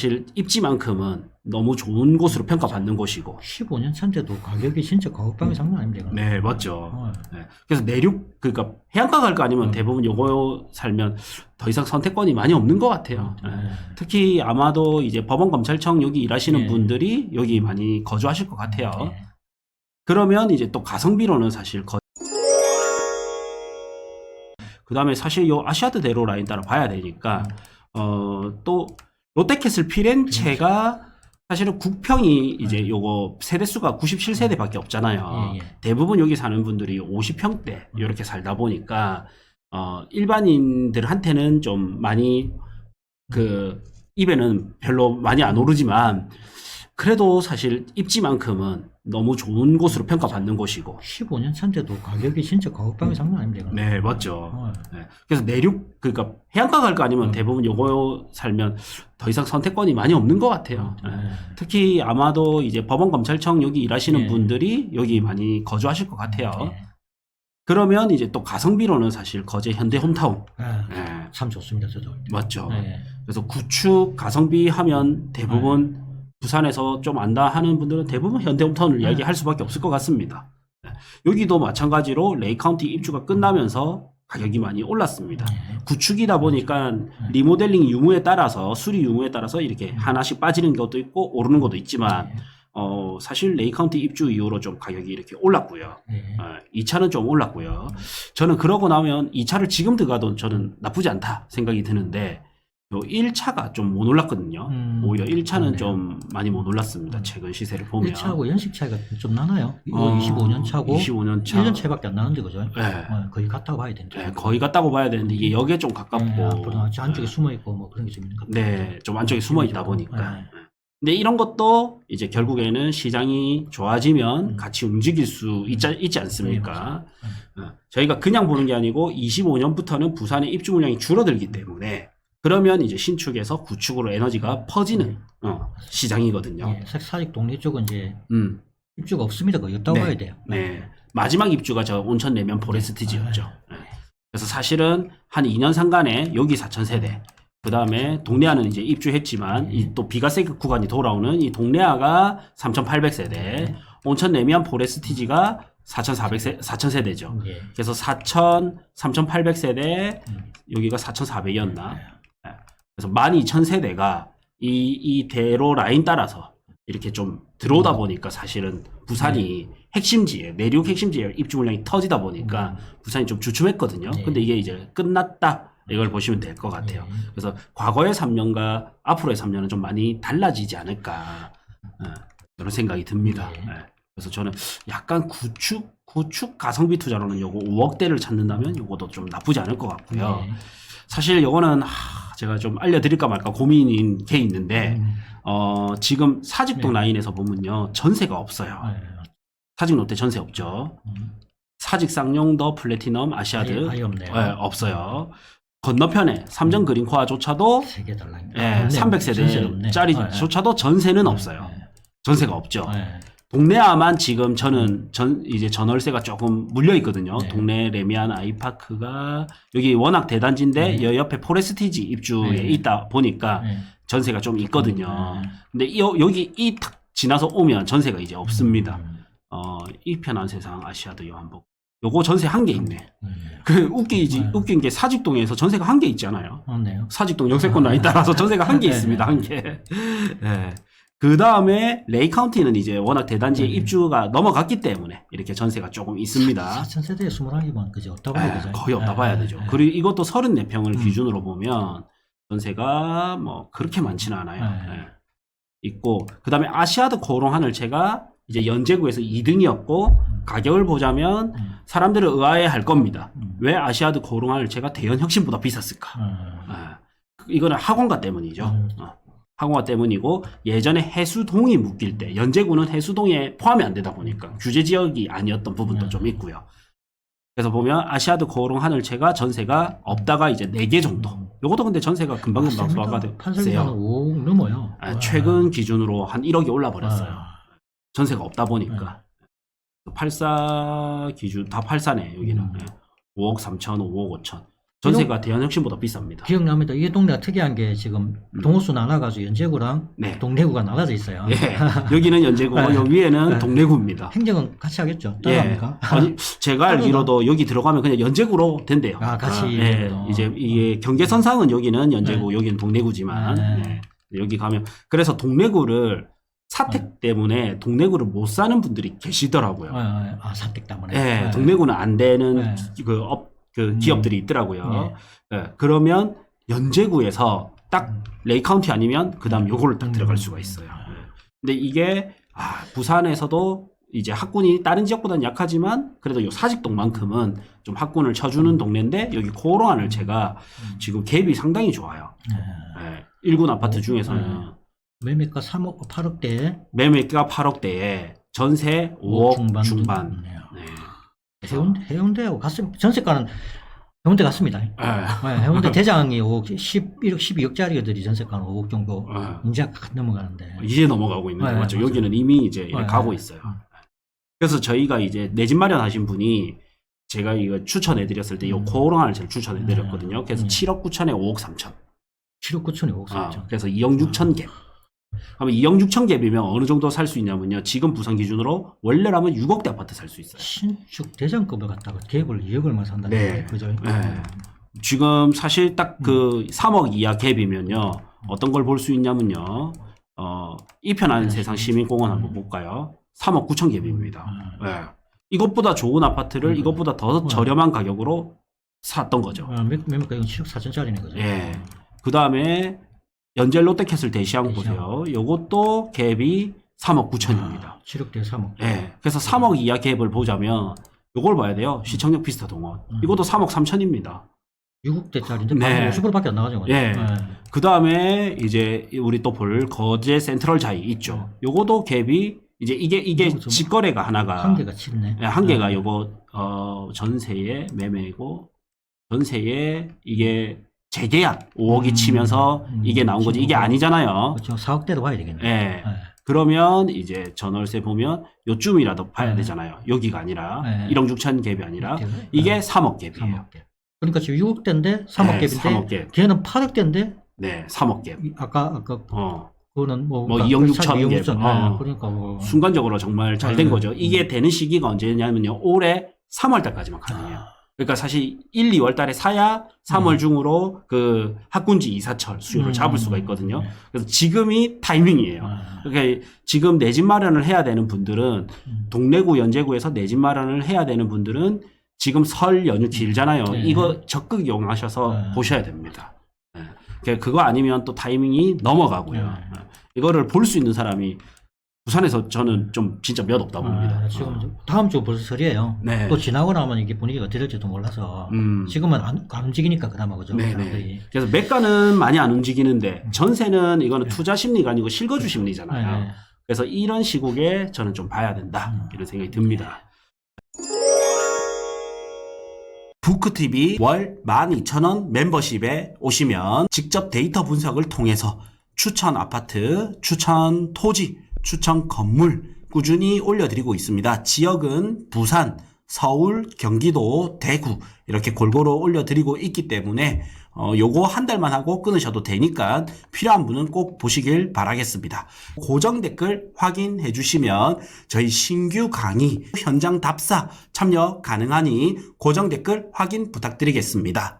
사실 입지만큼은 너무 좋은 곳으로 평가받는 곳이고 15년 차인데도 가격이 진짜 가격방이 장난 아닙니다. 네 맞죠 어, 네. 그래서 내륙 그러니까 해안가 갈 거 아니면 음. 대부분 요거 살면 더 이상 선택권이 많이 없는 것 같아요 네. 네. 특히 아마도 이제 법원 검찰청 여기 일하시는 예. 분들이 여기 많이 거주하실 것 같아요 네. 그러면 이제 또 가성비로는 사실 거... 그 다음에 사실 요 아시아드 대로 라인 따라 봐야 되니까 어또 롯데캐슬 피렌체가 사실은 국평이 이제 요거 세대수가 97세대밖에 없잖아요. 예, 예. 대부분 여기 사는 분들이 50평대 이렇게 살다 보니까 어 일반인들한테는 좀 많이 그 입에는 별로 많이 안 오르지만 그래도 사실 입지만큼은 너무 좋은 곳으로 평가받는 곳이고 15년 차인데도 가격이 진짜 가격방이 장난 아닙니다. 네 맞죠. 어, 네. 그래서 내륙 그러니까 해안가 갈 거 아니면 음. 대부분 요거 살면 더 이상 선택권이 많이 없는 것 같아요. 네. 네. 특히 아마도 이제 법원 검찰청 여기 일하시는 예. 분들이 여기 많이 거주하실 것 같아요. 네. 그러면 이제 또 가성비로는 사실 거제 현대 홈타운 네. 네. 참 좋습니다, 저도. 맞죠. 네. 그래서 구축 가성비 하면 대부분 부산에서 좀 안다 하는 분들은 대부분 현대 홈타운을 네. 이야기할 수밖에 없을 것 같습니다. 네. 여기도 마찬가지로 레이카운티 입주가 끝나면서 가격이 많이 올랐습니다. 네. 구축이다 보니까 리모델링 유무에 따라서 수리 유무에 따라서 이렇게 하나씩 빠지는 것도 있고 오르는 것도 있지만 네. 어 사실 레이카운티 입주 이후로 좀 가격이 이렇게 올랐고요. 네. 어, 2차는 좀 올랐고요. 저는 그러고 나면 2차를 지금 들어가도 저는 나쁘지 않다 생각이 드는데 요 1차가 좀 못 올랐거든요. 음, 오히려 1차는 그렇네요. 좀 많이 못 올랐습니다. 음. 최근 시세를 보면. 1차하고 연식 차이가 좀 나나요? 어, 25년 차고 25년 차. 1년 차이밖에 안 나는데 그죠? 네. 어, 거의 같다고 봐야 되는데. 네, 거의 같다고 봐야 되는데 이게 여기에 좀 가깝고 네, 앞으로 안쪽에 숨어 있고 뭐 그런 게 좀 있는 것 같아요. 네, 좀 안쪽에 숨어 있다 보니까. 네. 근데 이런 것도 이제 결국에는 시장이 좋아지면 음. 같이 움직일 수 있지, 있지 않습니까? 네, 어, 저희가 그냥 보는 게 아니고 25년부터는 부산의 입주 물량이 줄어들기 때문에 그러면 이제 신축에서 구축으로 에너지가 퍼지는 어, 시장이거든요. 예, 사- 사직 동네 쪽은 이제 음, 입주가 없습니다. 거의 없다고 네. 봐야 돼요. 네. 마지막 입주가 저 온천 내면 포레스티지였죠. 네. 그래서 사실은 한 2년 상간에 여기 4,000세대, 그 다음에 동네아는 이제 입주했지만 이또 비과세 구간이 돌아오는 이 동네아가 3,800세대, 온천 내면 포레스티지가 4,400세, 4,000세대죠. 예. 그래서 4,000, 3,800세대, 음. 여기가 4,400이었나? 그래서 12,000세대가 이, 이 대로 라인 따라서 이렇게 좀 들어오다 보니까 사실은 부산이 핵심지에, 내륙 핵심지에 입주 물량이 터지다 보니까 부산이 좀 주춤했거든요. 네. 근데 이게 이제 끝났다. 이걸 보시면 될 것 같아요. 예. 그래서 과거의 3년과 앞으로의 3년은 좀 많이 달라지지 않을까. 어, 그런 생각이 듭니다. 네. 예. 그래서 저는 약간 구축, 구축 가성비 투자로는 요거 5억대를 찾는다면 요것도 좀 나쁘지 않을 것 같고요. 예. 사실 요거는 하, 제가 좀 알려드릴까 말까 고민인 게 있는데 음. 어, 지금 사직동 네. 라인에서 보면요 전세가 없어요. 예. 사직 롯데 전세 없죠. 음. 사직 쌍용더 플래티넘 아시아드 아예, 아예 없네요. 예, 없어요. 건너편에 삼정 그린코아조차도 세개 달라. 예, 300세대짜리조차도 전세는 없어요. 전세가 없죠. 예. 동네아만 지금 저는 전 이제 전월세가 조금 물려 있거든요. 네. 동네 레미안 아이파크가 여기 워낙 대단지인데 네. 여 옆에 포레스티지 입주에 네. 있다 보니까 예. 전세가 좀 있거든요. 예. 근데 이- 여기 이 탁 지나서 오면 전세가 이제 없습니다. 음. 어, 이 편한 세상 아시아드 요한복. 요거 전세 한 개 있네. 예. 그 웃기지 네. 웃긴 게 사직동에서 전세가 한 개 있잖아요. 맞네요. 사직동 역세권 라인 따라서 전세가 한개 네. 있습니다. 한 개. 예. 그 다음에 레이 카운티는 이제 워낙 대단지에 네. 입주가 넘어갔기 때문에 이렇게 전세가 조금 있습니다. 4천 세대에 21개만 그죠? 없다고 예, 봐야 되죠. 거의 없다 예, 봐야 예, 되죠. 예. 그리고 이것도 34평을 음. 기준으로 보면 전세가 뭐 그렇게 많지는 않아요. 네. 예. 있고 그 다음에 아시아드 고롱 하늘채가 이제 연제구에서 2등이었고 가격을 보자면 음. 사람들을 의아해 할 겁니다. 음. 왜 아시아드 고롱 하늘채가 대연 혁신보다 비쌌을까? 음. 아, 이거는 학원가 때문이죠. 음. 어, 학원가 때문이고 예전에 해수동이 묶일 때 연제구는 해수동에 포함이 안 되다 보니까 규제 지역이 아니었던 부분도 음. 좀 있고요. 그래서 보면 아시아드 고롱 하늘채가 전세가 없다가 이제 4개 정도. 음. 요것도 근데 전세가 금방금방 소화가 돼요. 5억 넘어요. 아, 최근 기준으로 한 1억이 올라 버렸어요. 아. 전세가 없다 보니까. 84 기준 다 84네 여기는. 음. 예. 5억 3천, 5억 5천. 전세가 대한혁신보다 비쌉니다. 기억납니다. 이 동네가 특이한 게 지금 동호수 나눠가지고 연제구랑 음. 네. 동래구가 나눠져 있어요. 예, 여기는 연제구고 네. 여기 위에는 네. 동래구입니다. 행정은 같이 하겠죠. 예. 따라합니까? 아니, 제가 알기로도 여기 들어가면 그냥 연제구로 된대요. 아, 같이 예, 또. 이제 이게 경계선상은 여기는 연제구, 여기는 동래구지만 네. 예, 여기 가면 그래서 동래구를 사택 때문에 동래구를 못 사는 분들이 계시더라고요. 어, 어, 아, 사택 때문에. 예, 예. 동래구는 안 되는 네. 그 업, 그 음. 기업들이 있더라고요. 예, 그러면 연제구에서 딱 음. 레이 카운티 아니면 그 다음 요거를 딱 음. 들어갈 수가 있어요. 예. 근데 이게 아, 부산에서도 이제 학군이 다른 지역보다는 약하지만 그래도 요 사직동만큼은 좀 학군을 쳐주는 동네인데 여기 코로안을 제가 음. 지금 갭이 상당히 좋아요. 예. 예, 일군 아파트 어, 중에서는 매매가 3억, 8억대에 매매가 8억대에 전세 5억 중반. 중반. 네. 해운, 해운대하고 같습니다. 전세가는 해운대 같습니다. 예. 네, 해운대 대장이 5억, 11억, 12억짜리들이 전세가는 5억 정도 예. 이제 가- 넘어가는데. 이제 넘어가고 있는데 네, 맞죠? 맞아요. 여기는 이미 이제 네, 가고 네. 있어요. 음. 그래서 저희가 이제 내 집 마련하신 분이 제가 이거 추천해드렸을 때이 음. 코오랑을 제가 추천해드렸거든요. 그래서 음. 7억 9천에 5억 3천. 7억 9천에 5억 아, 3천. 그래서 2억 6천 갭. 그러면 2억 6천 갭이면 어느 정도 살 수 있냐면요. 지금 부산 기준으로 원래라면 6억대 아파트 살 수 있어요. 신축 대장급을 갖다가 갭을 2억을만 산다는 네. 게 그죠? 네. 지금 사실 딱그 3억 이하 갭이면요. 어떤 걸 볼 수 있냐면요. 어, 이편한 네. 세상 시민공원 한번 음. 볼까요? 3억 9천 갭입니다. 음. 네. 이것보다 좋은 아파트를 음. 이것보다 더 음. 저렴한 가격으로 샀던 거죠. 어, 매- 매매가 이건 7억 4천짜리네 그죠? 예. 그 다음에 연젤 롯데캐슬 대시양 대시양. 보세요. 요것도 갭이 3억 9천입니다. 7억대 3억. 예. 그래서 3억 이하 갭을 보자면 요걸 봐야 돼요. 시청역 피스타 동원. 음. 이것도 3억 3천입니다. 6억대짜리인데 네. 50%밖에 안 나가죠. 예. 네. 그 다음에 이제 우리 또 볼 거제 센트럴 자이 있죠. 요거도 갭이 이제 이게 이게 직거래가 하나가 한 개가 칠네. 예, 한 개가 네. 요거 어 전세의 매매고 전세에 이게 재계약 5억이 음, 치면서 음, 이게 나온 거지 이게 아니잖아요. 그렇죠. 4억대로 봐야 되겠네. 예. 네. 그러면 이제 전월세 보면 요쯤이라도 봐야 네. 되잖아요. 여기가 아니라 네. 1억 6천 갭이 아니라 네. 이게 네. 3억 갭이에요. 3억대. 그러니까 지금 6억대인데 3억 네, 갭인데 3억 갭. 걔는 8억대인데 네, 3억 갭. 아까 아까 어. 그거는 뭐, 뭐 그러니까 2억 그 사- 6천 2억 갭. 6천. 어. 네. 그러니까 뭐 순간적으로 정말 잘된 네. 거죠. 이게 되는 시기가 언제냐면요. 올해 3월 달까지만 가능해요. 아, 그러니까 사실 1, 2월 달에 사야 3월 음. 중으로 그 학군지 이사철 수요를 음. 잡을 수가 있거든요. 네. 그래서 지금이 타이밍이에요. 아, 그러니까 지금 내 집 마련을 해야 되는 분들은 음. 동래구 연제구에서 내 집 마련을 해야 되는 분들은 지금 설 연휴 길잖아요. 네. 이거 적극 이용하셔서 네. 보셔야 됩니다. 네. 그러니까 그거 아니면 또 타이밍이 넘어가고요. 네. 네. 이거를 볼 수 있는 사람이 부산에서 저는 좀 진짜 몇 없다고 봅니다. 아, 지금 어. 다음 주 벌써 설이에요. 네. 또 지나고 나면 이게 분위기가 어떻게 될지도 몰라서 음. 지금은 안, 안 움직이니까 그나마 그죠? 네네. 사람들이. 그래서 매가는 많이 안 움직이는데 전세는 이거는 네. 투자 심리가 아니고 실거주 심리잖아요. 네. 그래서 이런 시국에 저는 좀 봐야 된다 음. 이런 생각이 듭니다. 부크TV 월 12,000원 멤버십에 오시면 직접 데이터 분석을 통해서 추천 아파트, 추천 토지, 추천 건물 꾸준히 올려드리고 있습니다. 지역은 부산, 서울, 경기도, 대구 이렇게 골고루 올려드리고 있기 때문에 어, 요거 한 달만 하고 끊으셔도 되니까 필요한 분은 꼭 보시길 바라겠습니다. 고정 댓글 확인해 주시면 저희 신규 강의 현장 답사 참여 가능하니 고정 댓글 확인 부탁드리겠습니다.